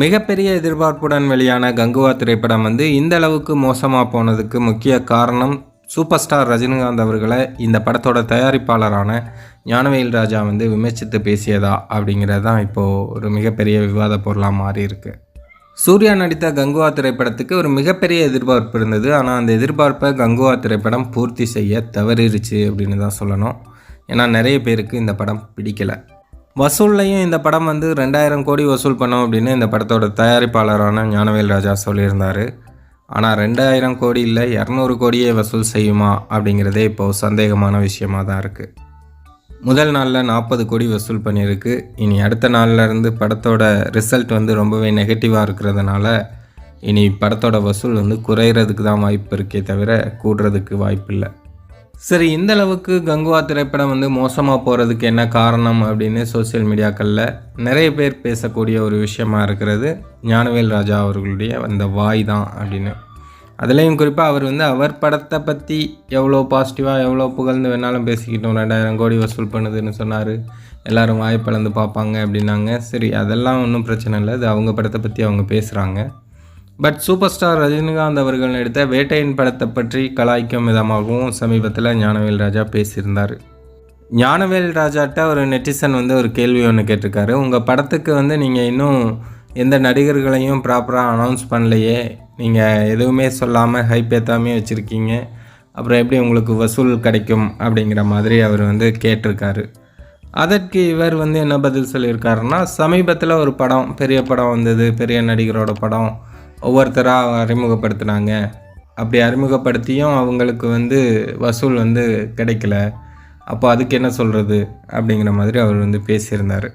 மிகப்பெரிய எதிர்பார்ப்புடன் வெளியான கங்குவா திரைப்படம் வந்து இந்த அளவுக்கு மோசமாக போனதுக்கு முக்கிய காரணம் சூப்பர் ஸ்டார் ரஜினிகாந்த் அவர்களை இந்த படத்தோட தயாரிப்பாளரான ஞானவேல் ராஜா வந்து விமர்சித்து பேசியதா அப்படிங்கிறது தான் இப்போது ஒரு மிகப்பெரிய விவாத பொருளாக மாறி இருக்கு. சூர்யா நடித்த கங்குவா திரைப்படத்துக்கு ஒரு மிகப்பெரிய எதிர்பார்ப்பு இருந்தது. ஆனால் அந்த எதிர்பார்ப்பை கங்குவா திரைப்படம் பூர்த்தி செய்ய தவறிடுச்சு அப்படின்னு தான் சொல்லணும். ஏன்னா நிறைய பேருக்கு இந்த படம் பிடிக்கலை. வசூல்லையும் இந்த படம் வந்து ரெண்டாயிரம் கோடி வசூல் பண்ணோம் அப்படின்னு இந்த படத்தோட தயாரிப்பாளரான ஞானவேல் ராஜா சொல்லியிருந்தார். ஆனால் ரெண்டாயிரம் கோடி இல்லை இரநூறு கோடியே வசூல் செய்யுமா அப்படிங்கிறதே இப்போது சந்தேகமான விஷயமாக தான் இருக்குது முதல் நாளில் நாற்பது கோடி வசூல் பண்ணியிருக்கு. இனி அடுத்த நாளில் இருந்து படத்தோட ரிசல்ட் வந்து ரொம்பவே நெகட்டிவாக இருக்கிறதுனால இனி படத்தோட வசூல் வந்து குறையிறதுக்கு தான் வாய்ப்பு இருக்கே தவிர கூடுறதுக்கு வாய்ப்பு இல்லை சரி இந்த அளவுக்கு கங்குவா திரைப்படம் வந்து மோசமாக போகிறதுக்கு என்ன காரணம் அப்படின்னு சோஷியல் மீடியாக்களில் நிறைய பேர் பேசக்கூடிய ஒரு விஷயமா இருக்கிறது. ஞானவேல் ராஜா அவர்களுடைய அந்த வாய் தான் அப்படின்னு. அதுலேயும் குறிப்பாக அவர் வந்து அவர் படத்தை பற்றி எவ்வளோ பாசிட்டிவாக எவ்வளோ புகழ்ந்து வேணாலும் பேசிக்கிட்டோம். ரெண்டாயிரம் கோடி வசூல் பண்ணுதுன்னு சொன்னார். எல்லோரும் வாய் பார்ப்பாங்க அப்படின்னாங்க. சரி அதெல்லாம் ஒன்றும் பிரச்சனை இல்லை. அது அவங்க படத்தை பற்றி அவங்க பேசுகிறாங்க பட் சூப்பர் ஸ்டார் ரஜினிகாந்த் அவர்கள் நடித்த வேட்டையின் படத்தை பற்றி கலாய்க்கும் விதமாகவும் சமீபத்தில் ஞானவேல் ராஜா பேசியிருந்தார். ஞானவேல் ராஜாட்ட ஒரு நெட்டிசன் வந்து ஒரு கேள்வி ஒன்று கேட்டிருக்காரு. உங்கள் படத்துக்கு வந்து நீங்கள் இன்னும் எந்த நடிகர்களையும் ப்ராப்பராக அனௌன்ஸ் பண்ணலையே. நீங்கள் எதுவுமே சொல்லாமல் ஹைப் ஏற்றாமே வச்சுருக்கீங்க. அப்புறம் எப்படி உங்களுக்கு வசூல் கிடைக்கும் அப்படிங்கிற மாதிரி அவர் வந்து கேட்டிருக்காரு. அதற்கு இவர் வந்து என்ன பதில் சொல்லியிருக்காருன்னா சமீபத்தில் ஒரு படம் பெரிய படம் வந்தது பெரிய நடிகரோட படம் ஒவ்வொருத்தராக அறிமுகப்படுத்தினாங்க. அப்படி அறிமுகப்படுத்தியும் அவங்களுக்கு வந்து வசூல் வந்து கிடைக்கல. அப்போ அதுக்கு என்ன சொல்கிறது அப்படிங்கிற மாதிரி அவர் வந்து பேசியிருந்தார்.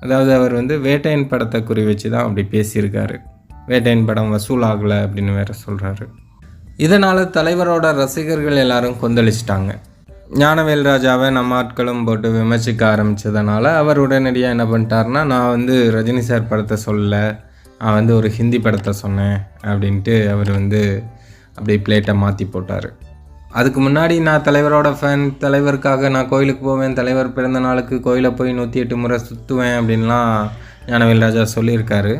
அதாவது அவர் வந்து வேட்டையன் படத்தை குறி வச்சு தான் அப்படி பேசியிருக்காரு. வேட்டையன் படம் வசூல் ஆகலை அப்படின்னு வேற சொல்கிறாரு இதனால் தலைவரோட ரசிகர்கள் எல்லாரும் கொந்தளிச்சிட்டாங்க. ஞானவேல் ராஜாவை நம்ம ஆட்களும் போட்டு விமர்சிக்க ஆரம்பித்ததுனால அவர் உடனடியாக என்ன பண்ணிட்டாருன்னா நான் வந்து ரஜினி சார் படத்தை சொல்லலை. நான் வந்து ஒரு ஹிந்தி படத்தை சொன்னேன் அப்படின்ட்டு அவர் வந்து அப்படியே பிளேட்டை மாற்றி போட்டார். அதுக்கு முன்னாடி நான் தலைவரோட ஃபேன் தலைவருக்காக நான் கோயிலுக்கு போவேன் தலைவர் பிறந்த நாளுக்கு கோயிலை போய் நூற்றி எட்டு முறை சுற்றுவேன் அப்படின்லாம் ஞானவேல் ராஜா சொல்லியிருக்காரு.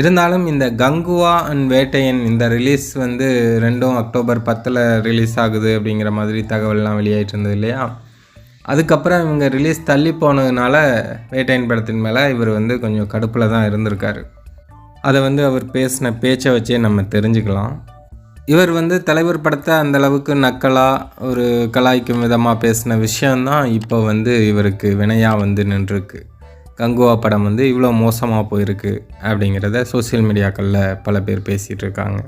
இருந்தாலும் இந்த கங்குவா அண்ட் வேட்டையன் இந்த ரிலீஸ் வந்து ரெண்டும் அக்டோபர் பத்தில் ரிலீஸ் ஆகுது அப்படிங்கிற மாதிரி தகவல்லாம் வெளியாயிட்டு இருந்தது இல்லையா? அதுக்கப்புறம் இவங்க ரிலீஸ் தள்ளி போனதுனால வேட்டையன் படத்தின் மேலே இவர் வந்து கொஞ்சம் கடுப்பில் தான் இருந்திருக்காரு. அதை வந்து அவர் பேசின பேச்சை வச்சே நம்ம தெரிஞ்சுக்கலாம். இவர் வந்து தலைவர் படத்தை அந்த அளவுக்கு நக்கலாக ஒரு கலாய்க்கும் விதமாக பேசின விஷயந்தான் இப்போ வந்து இவருக்கு வினையாக வந்து நின்றுருக்கு. கங்குவா படம் வந்து இவ்வளோ மோசமாக போயிருக்கு அப்படிங்கிறத சோஷியல் மீடியாக்களில் பல பேர் பேசிகிட்டு இருக்காங்க.